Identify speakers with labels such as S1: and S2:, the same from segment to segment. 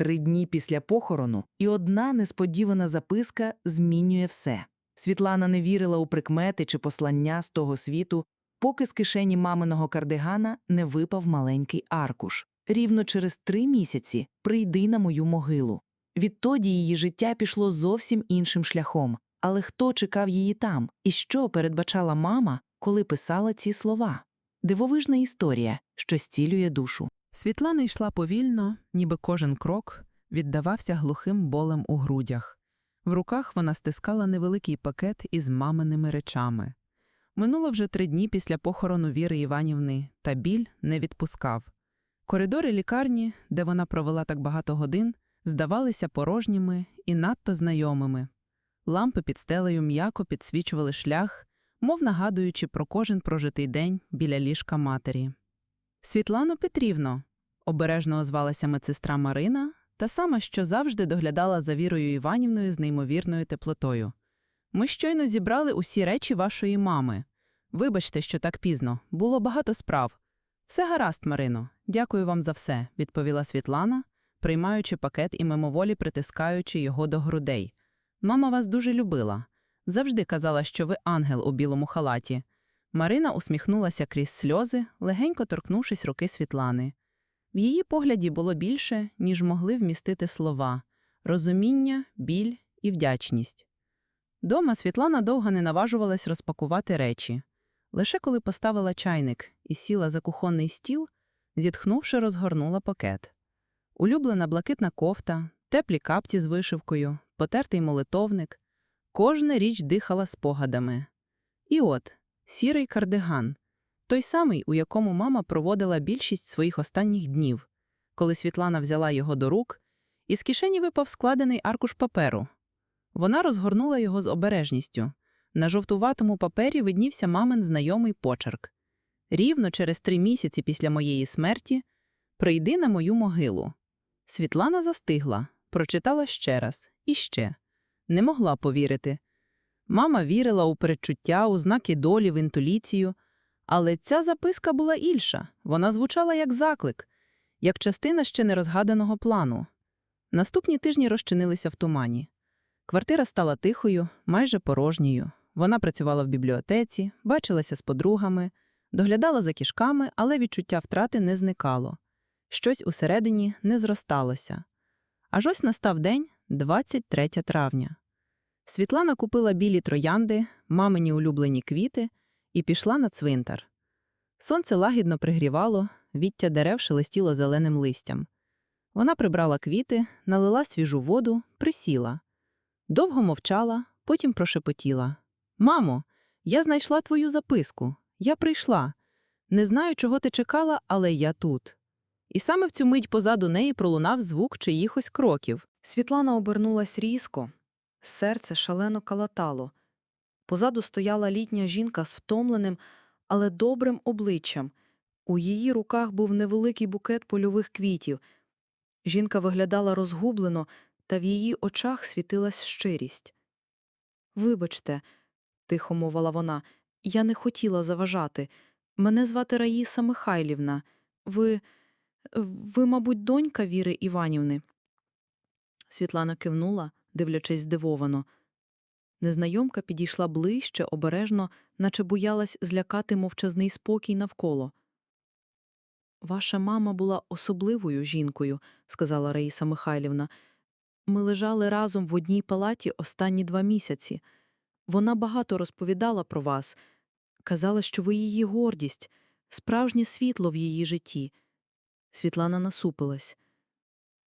S1: Три дні після похорону, і одна несподівана записка змінює все. Світлана не вірила у прикмети чи послання з того світу, поки з кишені маминого кардигана не випав маленький аркуш. Рівно через три місяці прийди на мою могилу. Відтоді її життя пішло зовсім іншим шляхом. Але хто чекав її там? І що передбачала мама, коли писала ці слова? Дивовижна історія, що зцілює душу.
S2: Світлана йшла повільно, ніби кожен крок віддавався глухим болем у грудях. В руках вона стискала невеликий пакет із маминими речами. Минуло вже три дні після похорону Віри Іванівни, та біль не відпускав. Коридори лікарні, де вона провела так багато годин, здавалися порожніми і надто знайомими. Лампи під стелею м'яко підсвічували шлях, мов нагадуючи про кожен прожитий день біля ліжка матері. Світлано Петрівно, обережно озвалася медсестра Марина, та сама, що завжди доглядала за Вірою Іванівною з неймовірною теплотою. Ми щойно зібрали усі речі вашої мами. Вибачте, що так пізно, було багато справ. Все гаразд, Марино, дякую вам за все, відповіла Світлана, приймаючи пакет і мимоволі притискаючи його до грудей. Мама вас дуже любила. Завжди казала, що ви ангел у білому халаті. Марина усміхнулася крізь сльози, легенько торкнувшись руки Світлани. В її погляді було більше, ніж могли вмістити слова розуміння, біль і вдячність. Дома Світлана довго не наважувалась розпакувати речі. Лише коли поставила чайник і сіла за кухонний стіл, зітхнувши, розгорнула пакет. Улюблена блакитна кофта, теплі капці з вишивкою, потертий молитовник. Кожна річ дихала спогадами. І от сірий кардиган, той самий, у якому мама проводила більшість своїх останніх днів. Коли Світлана взяла його до рук, із кишені випав складений аркуш паперу. Вона розгорнула його з обережністю. На жовтуватому папері виднівся мамин знайомий почерк. Рівно через три місяці після моєї смерті прийди на мою могилу. Світлана застигла, прочитала ще раз і ще. Не могла повірити. Мама вірила у передчуття, у знаки долі, в інтуїцію, але ця записка була інша. Вона звучала як заклик, як частина ще нерозгаданого плану. Наступні тижні розчинилися в тумані. Квартира стала тихою, майже порожньою. Вона працювала в бібліотеці, бачилася з подругами, доглядала за кішками, але відчуття втрати не зникало. Щось усередині не зросталося. Аж ось настав день 23 травня. Світлана купила білі троянди, мамині улюблені квіти і пішла на цвинтар. Сонце лагідно пригрівало, віття дерев шелестіло зеленим листям. Вона прибрала квіти, налила свіжу воду, присіла. Довго мовчала, потім прошепотіла. Мамо, я знайшла твою записку. Я прийшла. Не знаю, чого ти чекала, але я тут. І саме в цю мить позаду неї пролунав звук чиїхось кроків.
S3: Світлана обернулась різко, серце шалено калатало. Позаду стояла літня жінка з втомленим, але добрим обличчям. У її руках був невеликий букет польових квітів. Жінка виглядала розгублено, та в її очах світилась щирість. Вибачте, тихо мовила вона, я не хотіла заважати. Мене звати Раїса Михайлівна. Ви. ви, мабуть, донька Віри Іванівни. Світлана кивнула, дивлячись здивовано. Незнайомка підійшла ближче, обережно, наче боялась злякати мовчазний спокій навколо. Ваша мама була особливою жінкою, сказала Раїса Михайлівна. Ми лежали разом в одній палаті останні два місяці. Вона багато розповідала про вас, казала, що ви її гордість, справжнє світло в її житті. Світлана насупилась.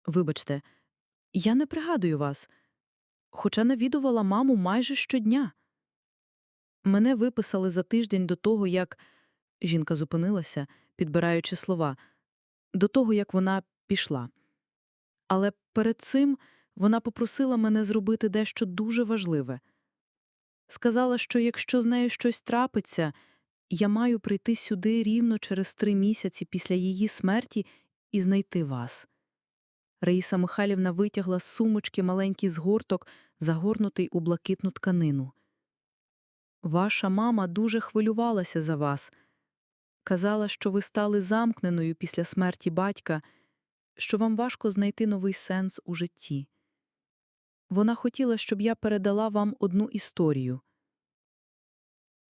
S3: Вибачте, я не пригадую вас, хоча навідувала маму майже щодня. Мене виписали за тиждень до того, як. Жінка зупинилася, підбираючи слова, до того, як вона пішла. Але перед цим вона попросила мене зробити дещо дуже важливе. Сказала, що якщо з нею щось трапиться, я маю прийти сюди рівно через три місяці після її смерті і знайти вас. Раїса Михайлівна витягла з сумочки маленький згорток, загорнутий у блакитну тканину. Ваша мама дуже хвилювалася за вас. Казала, що ви стали замкненою після смерті батька,
S4: що вам важко знайти новий сенс у житті. Вона хотіла, щоб я передала вам одну історію.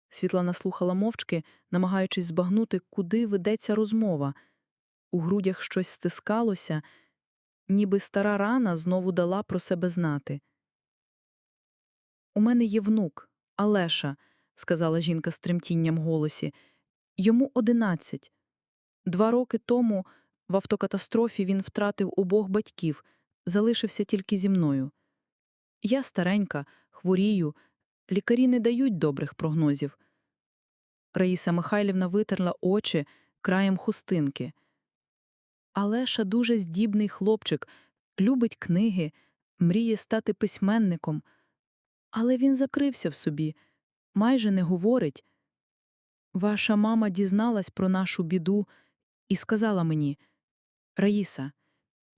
S4: Світлана слухала мовчки, намагаючись збагнути, куди ведеться розмова. У грудях щось стискалося, ніби стара рана знову дала про себе знати. У мене є внук, Алеша, сказала жінка з тремтінням голосі. Йому одинадцять. Два роки тому в автокатастрофі він втратив обох батьків, залишився тільки зі мною. Я старенька, хворію, лікарі не дають добрих прогнозів. Раїса Михайлівна витерла очі краєм хустинки. Алеша дуже здібний хлопчик, любить книги, мріє стати письменником. Але він закрився в собі, майже не говорить. Ваша мама дізналась про нашу біду і сказала мені: Раїса,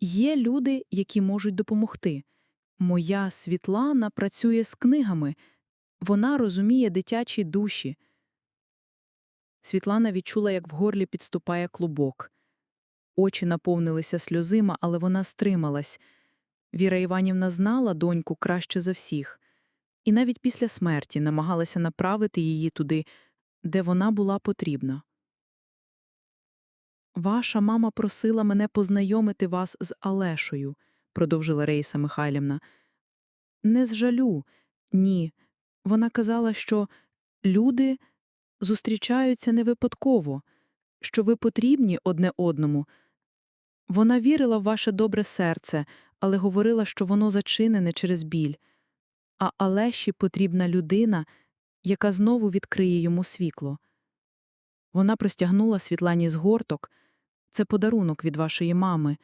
S4: є люди, які можуть допомогти. Моя Світлана працює з книгами, вона розуміє дитячі душі. Світлана відчула, як в горлі підступає клубок. Очі наповнилися сльозима, але вона стрималась. Віра Іванівна знала доньку краще за всіх, і навіть після смерті намагалася направити її туди, де вона була потрібна. Ваша мама просила мене познайомити вас з Алешою, продовжила Рейса Михайлівна. Не з жалю, ні. Вона казала, що люди зустрічаються не випадково, що ви потрібні одне одному. Вона вірила в ваше добре серце, але говорила, що воно зачинене через біль. А Алеші потрібна людина, яка знову відкриє йому світло. Вона простягнула Світлані згорток. Це подарунок від вашої мами.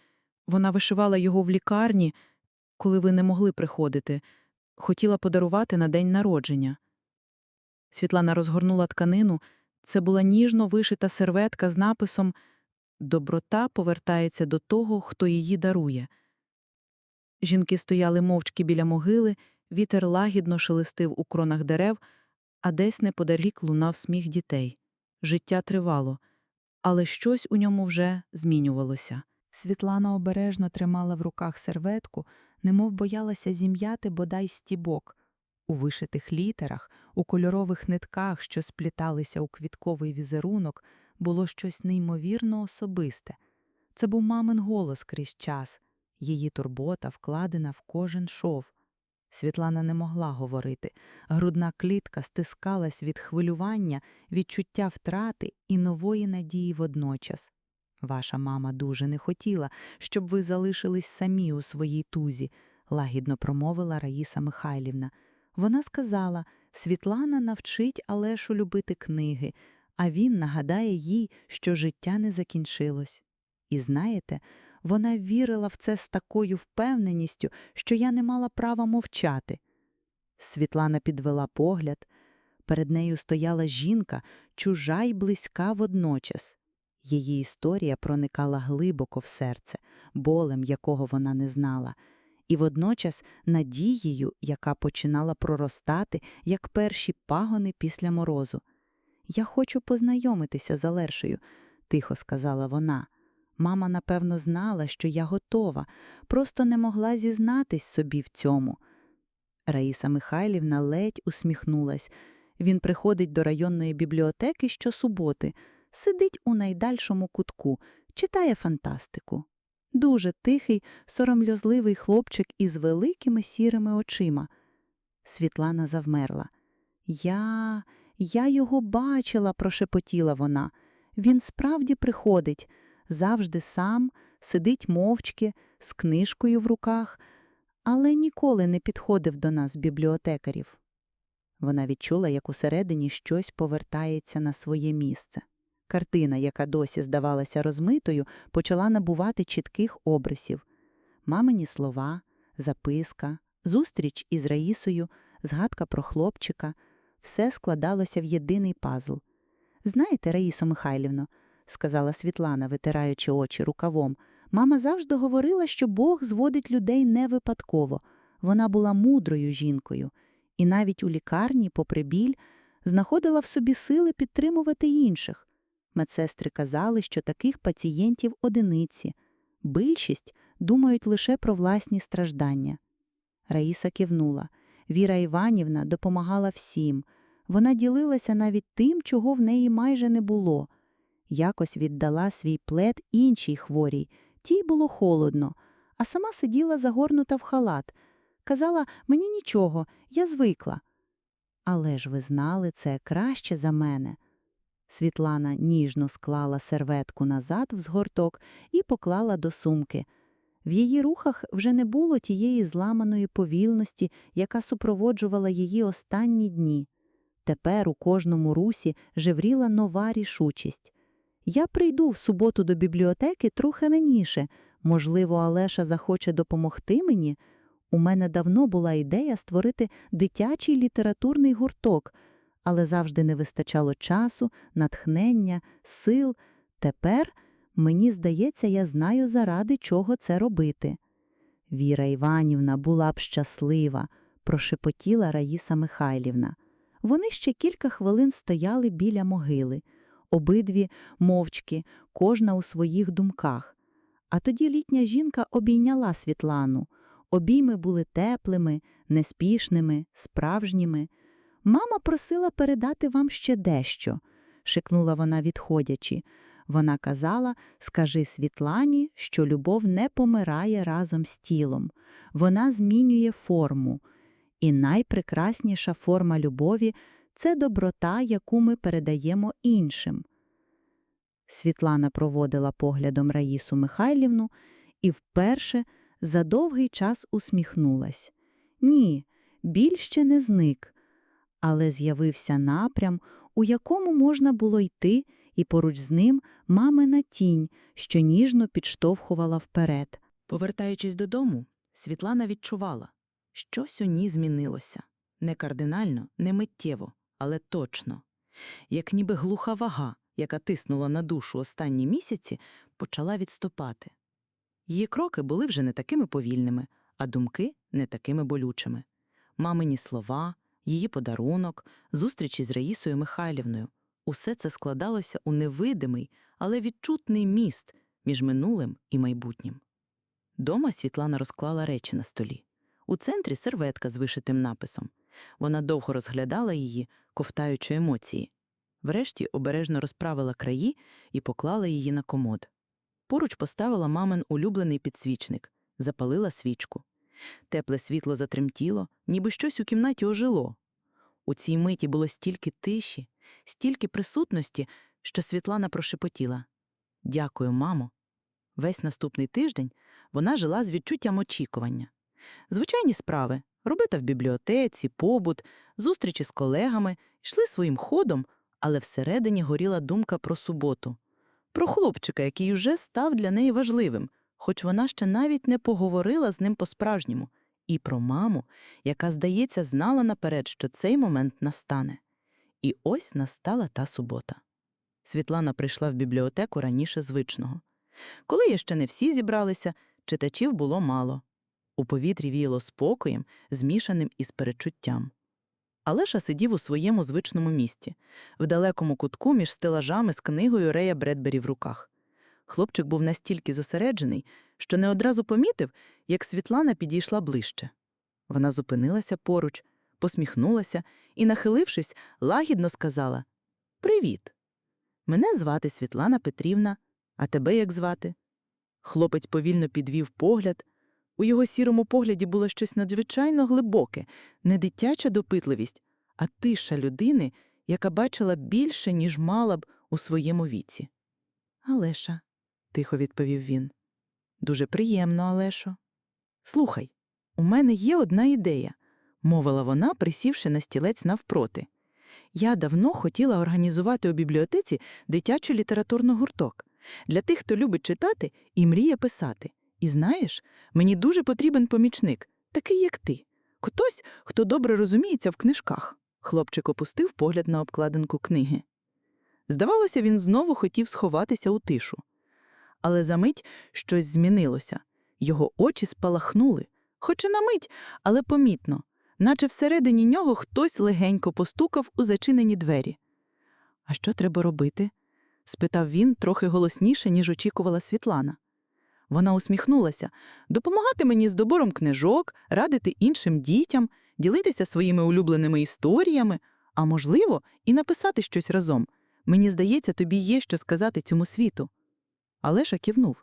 S4: Вона вишивала його в лікарні, коли ви не могли приходити. Хотіла подарувати на день народження. Світлана розгорнула тканину. Це була ніжно вишита серветка з написом Доброта повертається до того, хто її дарує. Жінки стояли мовчки біля могили, вітер лагідно шелестив у кронах дерев, а десь неподалік лунав сміх дітей. Життя тривало, але щось у ньому вже змінювалося.
S2: Світлана обережно тримала в руках серветку, немов боялася зім'яти бодай стібок. У вишитих літерах, у кольорових нитках, що спліталися у квітковий візерунок, було щось неймовірно особисте. Це був мамин голос крізь час, її турбота вкладена в кожен шов. Світлана не могла говорити. Грудна клітка стискалась від хвилювання, відчуття втрати і нової надії водночас. Ваша мама дуже не хотіла, щоб ви залишились самі у своїй тузі, лагідно промовила Раїса Михайлівна. Вона сказала, Світлана навчить Алешу любити книги, а він нагадає їй, що життя не закінчилось. І знаєте, вона вірила в це з такою впевненістю, що я не мала права мовчати. Світлана підвела погляд. Перед нею стояла жінка, чужа й близька водночас. Її історія проникала глибоко в серце, болем якого вона не знала, і водночас надією, яка починала проростати, як перші пагони після морозу. Я хочу познайомитися з Алершею, тихо сказала вона. Мама, напевно, знала, що я готова, просто не могла зізнатись собі в цьому. Раїса Михайлівна ледь усміхнулась. Він приходить до районної бібліотеки щосуботи, сидить у найдальшому кутку, читає фантастику. Дуже тихий, соромльозливий хлопчик із великими сірими очима. Світлана завмерла. Я, я його бачила, прошепотіла вона. Він справді приходить, завжди сам, сидить мовчки, з книжкою в руках, але ніколи не підходив до нас бібліотекарів. Вона відчула, як усередині щось повертається на своє місце. Картина, яка досі здавалася розмитою, почала набувати чітких обрисів. Мамині слова, записка, зустріч із Раїсою, згадка про хлопчика – все складалося в єдиний пазл. Знаєте, Раїсо Михайлівно, сказала Світлана, витираючи очі рукавом, мама завжди говорила, що Бог зводить людей не випадково. Вона була мудрою жінкою, і навіть у лікарні, попри біль, знаходила в собі сили підтримувати інших. Медсестри казали, що таких пацієнтів одиниці.
S5: Більшість думають лише про власні страждання. Раїса кивнула. Віра Іванівна допомагала всім. Вона ділилася навіть тим, чого в неї майже не було. Якось віддала свій плед іншій хворій. Тій було холодно, а сама сиділа загорнута в халат. Казала, мені нічого, я звикла. Але ж ви знали це краще за мене. Світлана ніжно склала серветку назад в згорток і поклала до сумки. В її рухах вже не було тієї зламаної повільності, яка супроводжувала її останні дні. Тепер у кожному русі жевріла нова рішучість. Я прийду в суботу до бібліотеки трохи раніше. Можливо, Алеша захоче допомогти мені. У мене давно була ідея створити дитячий літературний гурток, але завжди не вистачало часу, натхнення, сил. Тепер, мені здається, я знаю, заради чого це робити. Віра Іванівна була б щаслива, прошепотіла Раїса Михайлівна. Вони ще кілька хвилин стояли біля могили, обидві мовчки, кожна у своїх думках. А тоді літня жінка обійняла Світлану. Обійми були теплими, неспішними, справжніми. Мама просила передати вам ще дещо, шикнула вона, відходячи. Вона казала, скажи Світлані, що любов не помирає разом з тілом. Вона змінює форму. І найпрекрасніша форма любові це доброта, яку ми передаємо іншим. Світлана проводила поглядом Раїсу Михайлівну і вперше за довгий час усміхнулась. Ні, біль ще не зник, але з'явився напрям, у якому можна було йти, і поруч з ним мамина тінь, що ніжно підштовхувала вперед.
S2: Повертаючись додому, Світлана відчувала, щось у ній змінилося. Не кардинально, не миттєво, але точно. Як ніби глуха вага, яка тиснула на душу останні місяці, почала відступати. Її кроки були вже не такими повільними, а думки не такими болючими. Мамині слова, її подарунок, зустрічі з Раїсою Михайлівною – усе це складалося у невидимий, але відчутний міст між минулим і майбутнім. Дома Світлана розклала речі на столі. У центрі серветка з вишитим написом. Вона довго розглядала її, ковтаючи емоції. Врешті обережно розправила краї і поклала її на комод. Поруч поставила мамин улюблений підсвічник, запалила свічку. Тепле світло затремтіло, ніби щось у кімнаті ожило. У цій миті було стільки тиші, стільки присутності, що Світлана прошепотіла Дякую, мамо. Весь наступний тиждень вона жила з відчуттям очікування. Звичайні справи робота в бібліотеці, побут, зустрічі з колегами йшли своїм ходом, але всередині горіла думка про суботу, про хлопчика, який уже став для неї важливим, хоч вона ще навіть не поговорила з ним по-справжньому, і про маму, яка, здається, знала наперед, що цей момент настане. І ось настала та субота. Світлана прийшла в бібліотеку раніше звичного. Коли ще не всі зібралися, читачів було мало. У повітрі віяло спокоєм, змішаним із перечуттям. Алеша сидів у своєму звичному місці, в далекому кутку між стелажами з книгою Рея Бредбері в руках. Хлопчик був настільки зосереджений, що не одразу помітив, як Світлана підійшла ближче. Вона зупинилася поруч, посміхнулася і, нахилившись, лагідно сказала Привіт. Мене звати Світлана Петрівна, а тебе як звати? Хлопець повільно підвів погляд. У його сірому погляді було щось надзвичайно глибоке, не дитяча допитливість, а тиша людини, яка бачила більше, ніж мала б у своєму віці. Алеша, тихо відповів він. Дуже приємно, Алешо. Слухай, у мене є одна ідея, мовила вона, присівши на стілець навпроти. Я давно хотіла організувати у бібліотеці дитячий літературний гурток для тих, хто любить читати і мріє писати. І знаєш, мені дуже потрібен помічник, такий, як ти. Хтось, хто добре розуміється в книжках. Хлопчик опустив погляд на обкладинку книги. Здавалося, він знову хотів сховатися у тишу. Але за мить щось змінилося. Його очі спалахнули, хоч і на мить, але помітно, наче всередині нього хтось легенько постукав у зачинені двері. А що треба робити? спитав він трохи голосніше, ніж очікувала Світлана.
S6: Вона усміхнулася. Допомагати мені з добором книжок, радити іншим дітям, ділитися своїми улюбленими історіями, а можливо, і написати щось разом. Мені здається, тобі є що сказати цьому світу. Алеша кивнув.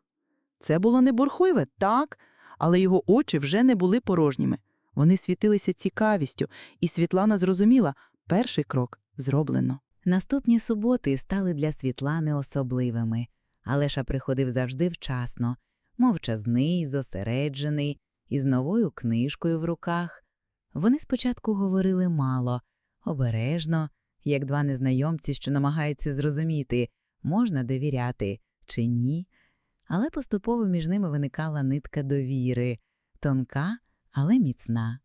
S6: Це було не бурхливе, так, але його очі вже не були порожніми. Вони світилися цікавістю, і Світлана зрозуміла перший крок зроблено.
S7: Наступні суботи стали для Світлани особливими. Алеша приходив завжди вчасно, мовчазний, зосереджений, із новою книжкою в руках. Вони спочатку говорили мало, обережно, як два незнайомці, що намагаються зрозуміти, можна довіряти чи ні. Але поступово між ними виникала нитка довіри, тонка, але міцна.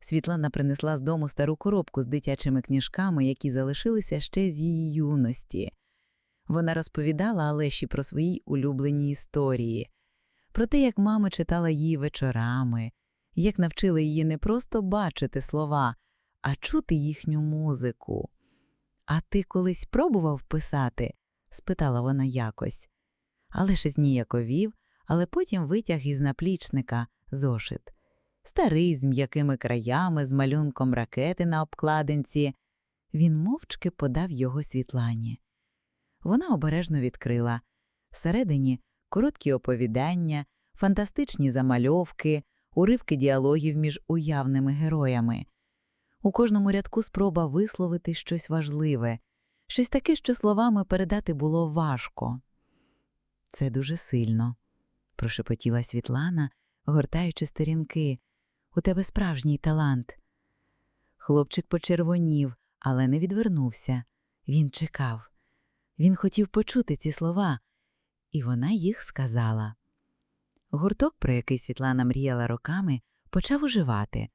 S7: Світлана принесла з дому стару коробку з дитячими книжками, які залишилися ще з її юності. Вона розповідала Алеші про свої улюблені історії, про те, як мама читала її вечорами, як навчила її не просто бачити слова, а чути їхню музику. А ти колись пробував писати? спитала вона якось. Алеша зніяковів, але потім витяг із наплічника зошит. Старий з м'якими краями, з малюнком ракети на обкладинці. Він мовчки подав його Світлані. Вона обережно відкрила. Всередині короткі оповідання, фантастичні замальовки, уривки діалогів між уявними героями. У кожному рядку спроба висловити щось важливе, щось таке, що словами передати було важко. Це дуже сильно, прошепотіла Світлана, гортаючи сторінки. У тебе справжній талант. Хлопчик почервонів, але не відвернувся. Він чекав. Він хотів почути ці слова, і вона їх сказала. Гурток, про який Світлана мріяла роками, почав оживати.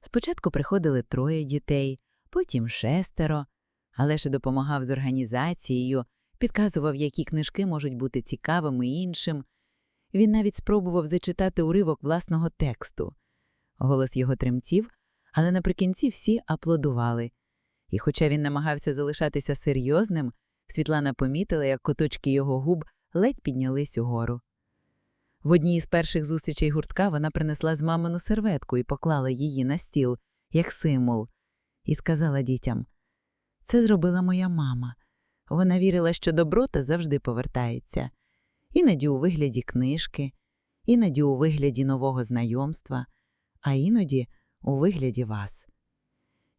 S7: Спочатку приходили троє дітей, потім шестеро, але ще допомагав з організацією, підказував, які книжки можуть бути цікавими іншим. Він навіть спробував зачитати уривок власного тексту. Голос його тремтів, але наприкінці всі аплодували. І хоча він намагався залишатися серйозним, Світлана помітила, як куточки його губ ледь піднялись угору. В одній із перших зустрічей гуртка вона принесла з мамину серветку і поклала її на стіл, як символ, і сказала дітям Це зробила моя мама. Вона вірила, що доброта завжди повертається, іноді у вигляді книжки, іноді у вигляді нового знайомства, а іноді у вигляді вас.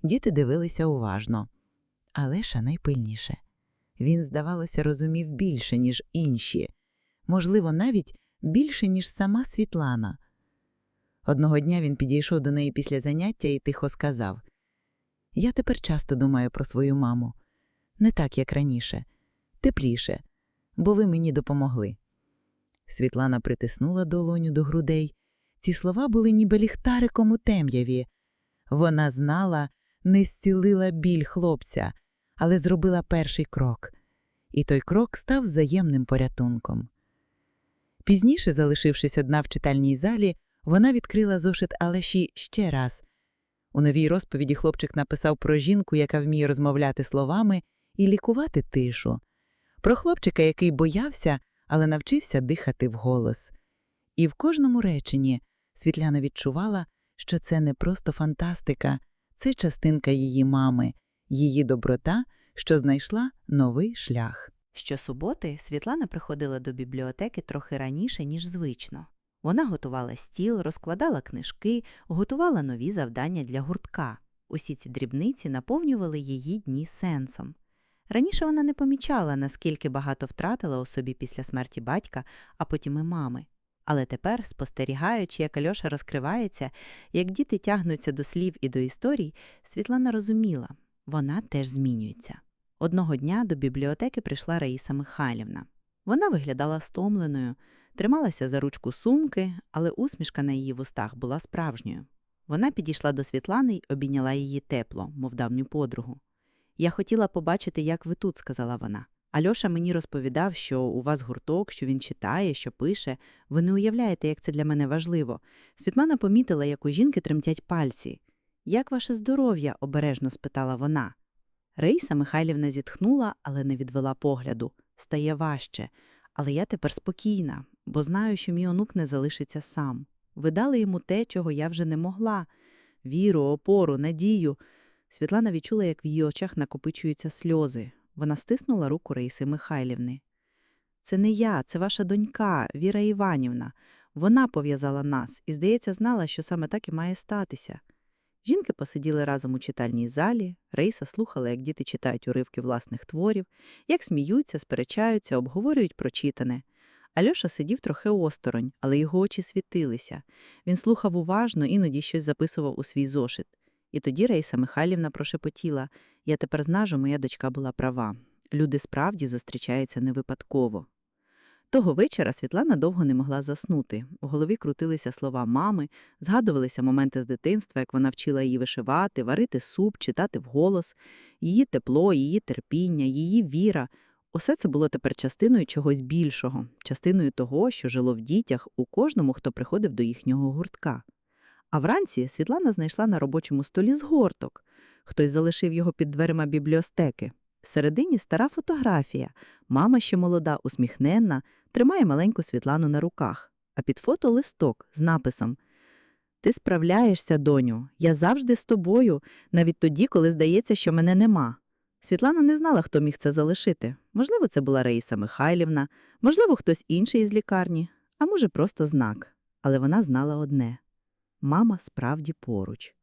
S7: Діти дивилися уважно, Алеша найпильніше. Він, здавалося, розумів більше, ніж інші, можливо, навіть більше, ніж сама Світлана. Одного дня він підійшов до неї після заняття і тихо сказав Я тепер часто думаю про свою маму. Не так, як раніше, тепліше, бо ви мені допомогли. Світлана притиснула долоню до грудей. Ці слова були ніби ліхтариком у темряві. Вона знала, не зцілила біль хлопця, але зробила перший крок. І той крок став взаємним порятунком. Пізніше, залишившись одна в читальній залі, вона відкрила зошит Алеші ще раз. У новій розповіді хлопчик написав про жінку, яка вміє розмовляти словами і лікувати тишу, про хлопчика, який боявся, але навчився дихати вголос. І в кожному реченні Світляна відчувала, що це не просто фантастика, це частинка її мами, її доброта, що знайшла новий шлях.
S2: Щосуботи Світлана приходила до бібліотеки трохи раніше, ніж звично. Вона готувала стіл, розкладала книжки, готувала нові завдання для гуртка. Усі ці дрібниці наповнювали її дні сенсом. Раніше вона не помічала, наскільки багато втратила у собі після смерті батька, а потім і мами. Але тепер, спостерігаючи, як Альоша розкривається, як діти тягнуться до слів і до історій, Світлана розуміла вона теж змінюється. Одного дня до бібліотеки прийшла Раїса Михайлівна. Вона виглядала стомленою, трималася за ручку сумки, але усмішка на її вустах була справжньою. Вона підійшла до Світлани й обійняла її тепло, мов давню подругу. Я хотіла побачити, як ви тут, сказала вона. Альоша мені розповідав, що у вас гурток, що він читає, що пише. Ви не уявляєте, як це для мене важливо. Світлана помітила, як у жінки тремтять пальці. Як ваше здоров'я? обережно спитала вона. Рейса Михайлівна зітхнула, але не відвела погляду. Стає важче. Але я тепер спокійна.
S8: бо знаю, що мій онук не залишиться сам. Ви дали йому те, чого я вже не могла – віру, опору, надію. Світлана відчула, як в її очах накопичуються сльози. Вона стиснула руку Раїси Михайлівни. Це не я, це ваша донька, Віра Іванівна. Вона пов'язала нас і, здається, знала, що саме так і має статися. Жінки посиділи разом у читальній залі, Раїса слухала, як діти читають уривки власних творів, як сміються, сперечаються, обговорюють прочитане. Альоша сидів трохи осторонь, але його очі світилися. Він слухав уважно, іноді щось записував у свій зошит. І тоді Раїса Михайлівна прошепотіла «Я тепер знажу, моя дочка була права. Люди справді зустрічаються не випадково». Того вечора Світлана довго не могла заснути. У голові крутилися слова мами, згадувалися моменти з дитинства, як вона вчила її вишивати, варити суп, читати вголос, її тепло, її терпіння, її віра. Усе це було тепер частиною чогось більшого, частиною того, що жило в дітях у кожному, хто приходив до їхнього гуртка. А вранці Світлана знайшла на робочому столі згорток. Хтось залишив його під дверима бібліостеки. Всередині стара фотографія. Мама ще молода, усміхненна, тримає маленьку Світлану на руках, а під фото листок з написом Ти справляєшся, доню, я завжди з тобою, навіть тоді, коли здається, що мене нема. Світлана не знала, хто міг це залишити. Можливо, це була Раїса Михайлівна, можливо, хтось інший із лікарні, а може, просто знак. Але вона знала одне мама справді поруч.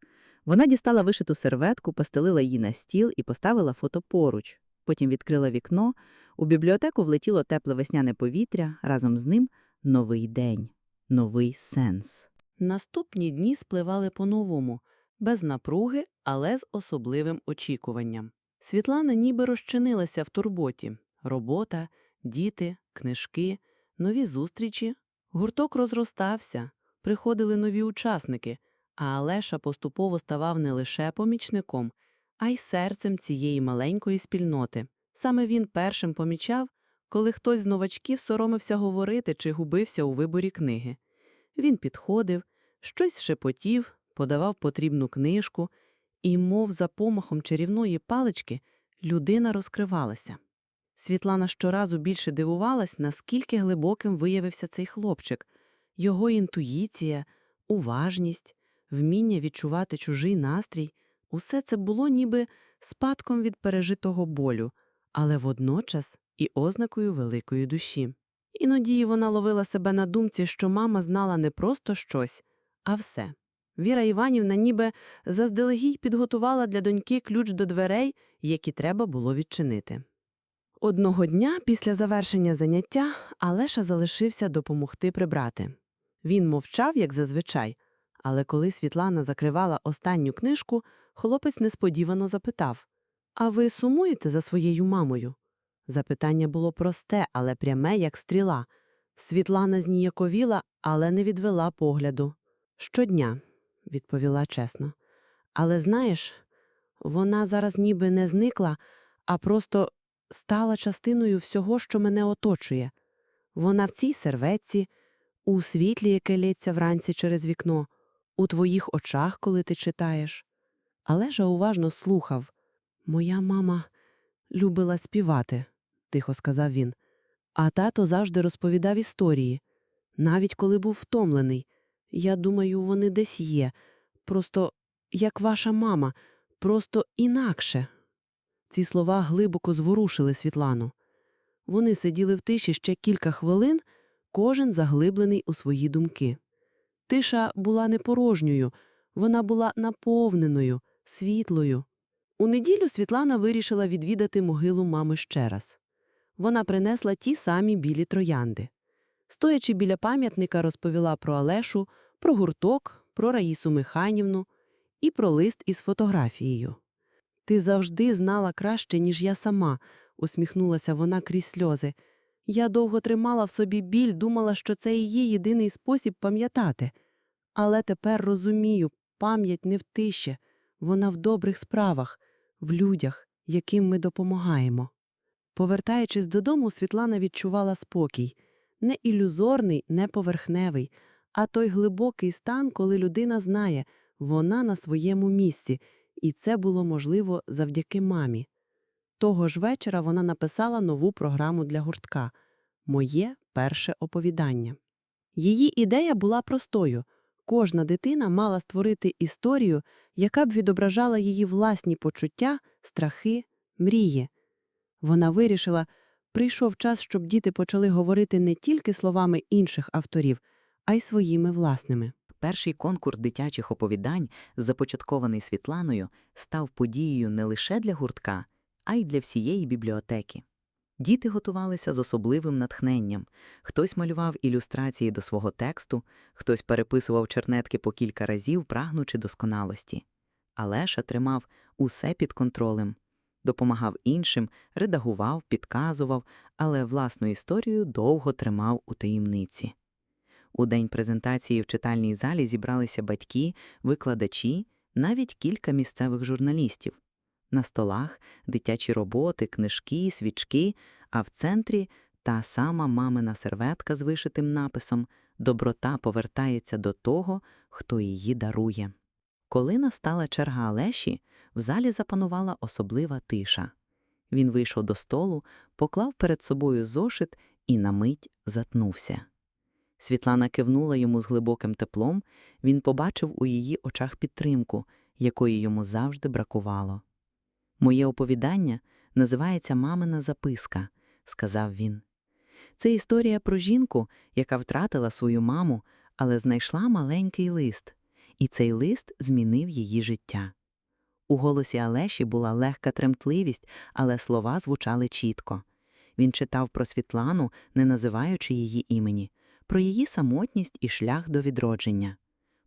S8: Вона дістала вишиту серветку, постелила її на стіл і поставила фото поруч. Потім відкрила вікно. У бібліотеку влетіло тепле весняне повітря, разом з ним новий день, новий сенс.
S2: Наступні дні спливали по-новому, без напруги, але з особливим очікуванням. Світлана ніби розчинилася в турботі. Робота, діти, книжки, нові зустрічі. Гурток розростався, приходили нові учасники, а Алеша поступово ставав не лише помічником, а й серцем цієї маленької спільноти. Саме він першим помічав, коли хтось з новачків соромився говорити чи губився у виборі книги. Він підходив, щось шепотів, подавав потрібну книжку, і, мов за помахом чарівної палички, людина розкривалася. Світлана щоразу більше дивувалась, наскільки глибоким виявився цей хлопчик, його інтуїція, уважність, вміння відчувати чужий настрій усе це було ніби спадком від пережитого болю, але водночас і ознакою великої душі. Іноді вона ловила себе на думці, що мама знала не просто щось, а все. Віра Іванівна ніби заздалегідь підготувала для доньки ключ до дверей, які треба було відчинити. Одного дня після завершення заняття Алеша залишився допомогти прибрати. Він мовчав, як зазвичай, але коли Світлана закривала останню книжку, хлопець несподівано запитав А ви сумуєте за своєю мамою? Запитання було просте, але пряме, як стріла. Світлана зніяковіла, але не відвела погляду. Щодня, відповіла чесно. Але знаєш, вона зараз ніби не зникла, а просто стала частиною всього, що мене оточує. Вона в цій серветці, у світлі, яке лється вранці через вікно, у твоїх очах, коли ти читаєш. Алежа уважно слухав. Моя мама любила співати, тихо сказав він. А тато завжди розповідав історії. Навіть коли був втомлений. Я думаю, вони десь є. Просто як ваша мама, просто інакше. Ці слова глибоко зворушили Світлану. Вони сиділи в тиші ще кілька хвилин, кожен заглиблений у свої думки. Тиша була не порожньою, вона була наповненою, світлою. У неділю Світлана вирішила відвідати могилу мами ще раз. Вона принесла ті самі білі троянди. Стоячи біля пам'ятника, розповіла про Алешу, про гурток, про Раїсу Михайлівну і про лист із фотографією. Ти завжди знала краще, ніж я сама, усміхнулася вона крізь сльози. Я довго тримала в собі біль, думала, що це її єдиний спосіб пам'ятати. Але тепер розумію, пам'ять не в тиші, вона в добрих справах, в людях, яким ми допомагаємо. Повертаючись додому, Світлана відчувала спокій не ілюзорний, не поверхневий, а той глибокий стан, коли людина знає, вона на своєму місці, і це було можливо завдяки мамі. Того ж вечора вона написала нову програму для гуртка Моє
S9: перше оповідання. Її ідея була простою кожна дитина мала створити історію, яка б відображала її власні почуття, страхи, мрії. Вона вирішила, прийшов час, щоб діти почали говорити не тільки словами інших авторів, а й своїми власними.
S2: Перший конкурс дитячих оповідань, започаткований Світланою, став подією не лише для гуртка, а й для всієї бібліотеки. Діти готувалися з особливим натхненням. Хтось малював ілюстрації до свого тексту, хтось переписував чернетки по кілька разів, прагнучи досконалості. Алеша тримав усе під контролем, допомагав іншим, редагував, підказував, але власну історію довго тримав у таємниці. У день презентації в читальній залі зібралися батьки, викладачі, навіть кілька місцевих журналістів. На столах дитячі роботи, книжки, свічки, а в центрі та сама мамина серветка з вишитим написом «Доброта повертається до того, хто її дарує». Коли настала черга Алеші, в залі запанувала особлива тиша. Він вийшов до столу, поклав перед собою зошит і на мить затнувся. Світлана кивнула йому з глибоким теплом, він побачив у її очах підтримку, якої йому завжди бракувало. Моє оповідання називається Мамина записка, сказав він. Це історія про жінку, яка втратила свою маму, але знайшла маленький лист, і цей лист змінив її життя. У голосі Алеші була легка тремтливість, але слова звучали чітко. Він читав про Світлану, не називаючи її імені, про її самотність і шлях до відродження,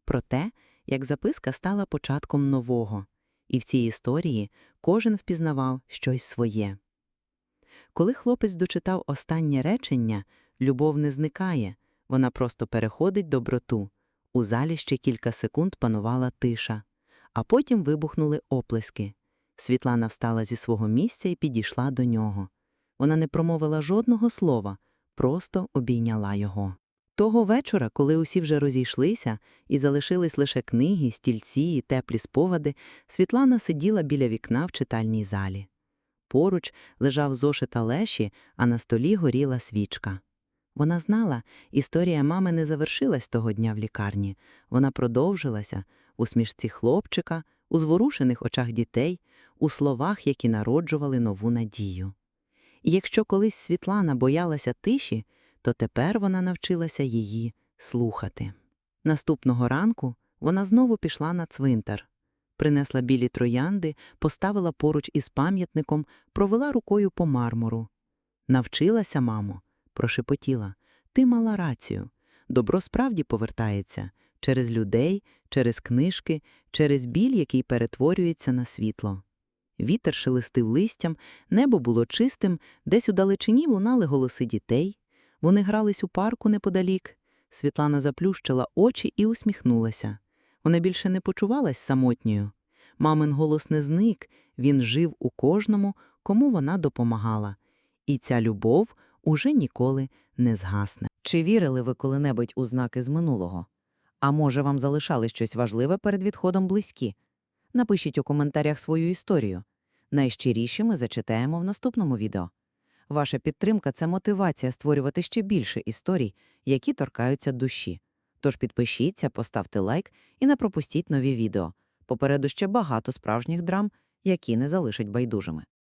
S2: про те, як записка стала початком нового, і в цій історії кожен впізнавав щось своє. Коли хлопець дочитав останнє речення, любов не зникає, вона просто переходить доброту. У залі ще кілька секунд панувала тиша, а потім вибухнули оплески. Світлана встала зі свого місця і підійшла до нього. Вона не промовила жодного слова, просто обійняла його. Того вечора, коли усі вже розійшлися і залишились лише книги, стільці і теплі спогади, Світлана сиділа біля вікна в читальній залі. Поруч лежав зошит Алеші, а на столі горіла свічка. Вона знала, історія мами не завершилась того дня в лікарні. Вона продовжилася у смішці хлопчика, у зворушених очах дітей, у словах, які народжували нову надію. І якщо колись Світлана боялася тиші, то тепер вона навчилася її слухати. Наступного ранку вона знову пішла на цвинтар, принесла білі троянди, поставила поруч із пам'ятником, провела рукою по мармуру. Навчилася, мамо, прошепотіла. Ти мала рацію. Добро справді повертається через людей, через книжки, через біль, який перетворюється на світло. Вітер шелестив листям, небо було чистим, десь у далечині лунали голоси дітей. Вони грались у парку неподалік. Світлана заплющила очі і усміхнулася. Вона більше не почувалась самотньою. Мамин голос не зник, він жив у кожному, кому вона допомагала. І ця любов уже ніколи не згасне.
S10: Чи вірили ви коли-небудь у знаки з минулого? А може, вам залишали щось важливе перед відходом близькі? Напишіть у коментарях свою історію. Найщиріші ми зачитаємо в наступному відео. Ваша підтримка це мотивація створювати ще більше історій, які торкаються душі. Тож підпишіться, поставте лайк і не пропустіть нові відео. Попереду ще багато справжніх драм, які не залишать байдужими.